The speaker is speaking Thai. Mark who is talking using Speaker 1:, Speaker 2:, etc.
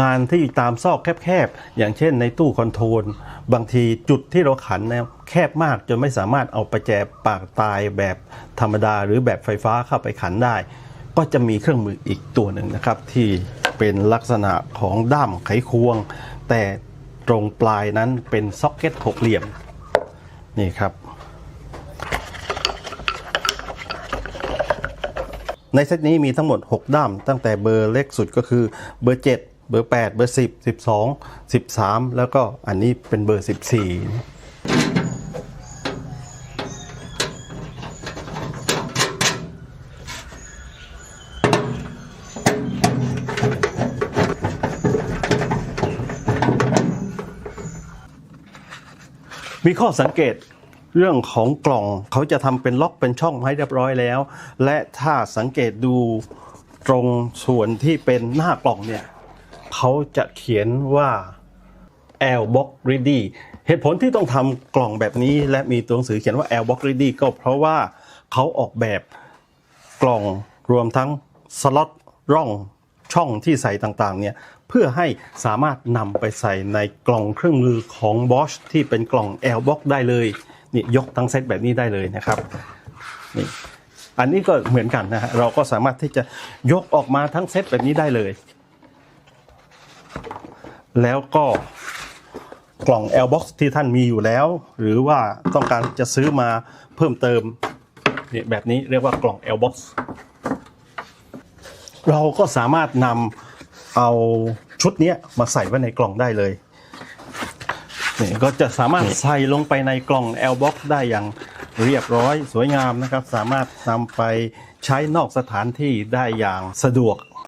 Speaker 1: งานที่ตามซอกแคบๆ อย่างเช่นในตู้คอนโทรล บางทีจุดที่เราขันนี่ยแคบมากจนไม่สามารถเอาประแจปากตายแบบธรรมดาหรือแบบไฟฟ้าเข้าไปขันได้ ก็จะมีเครื่องมืออีกตัวหนึ่งนะครับ ที่เป็นลักษณะของด้ามไขควง แต่ตรงปลายนั้นเป็นซ็อกเก็ตหกเหลี่ยม นี่ครับในเซตนี้มีทั้งหมด 6 ด้าม ตั้งแต่เบอร์เล็กสุดก็คือเบอร์ 7 เบอร์ 8 เบอร์ 10 12 13 แล้วก็อันนี้เป็นเบอร์ 14มีข้อสังเกตเรื่องของกล่องเขาจะทำเป็นล็อกเป็นช่องให้เรียบร้อยแล้ว และถ้าสังเกตดูตรงส่วนที่เป็นหน้ากล่องเนี่ย เขาจะเขียนว่า L box ready เหตุผลที่ต้องทำกล่องแบบนี้และมีตัวหนังสือเขียนว่า L box ready ก็เพราะว่าเขาออกแบบกล่องรวมทั้งสล็อตร่องช่องที่ใส่ต่างๆเนี่ยเพื่อให้สามารถนำไปใส่ในกล่องเครื่องมือของ Bosch ที่เป็นกล่อง L box ได้เลยนี่ยกทั้งเซตแบบนี้ได้เลยนะครับนี่อันนี้ก็เหมือนกันนะฮะเราก็สามารถที่จะยกออกมาทั้งเซตแบบนี้ได้เลย แล้วก็กล่อง L box ที่ท่านมีอยู่แล้ว หรือว่าต้องการจะซื้อมาเพิ่มเติมนี่แบบนี้เรียกว่ากล่อง L box เราก็สามารถนำเอาชุดนี้มาใส่ไว้ในกล่องได้เลยนี่ก็จะสามารถใส่ลงไปในกล่อง L box ได้อย่างเรียบร้อยสวยงามนะครับ สามารถนำไปใช้นอกสถานที่ได้อย่างสะดวก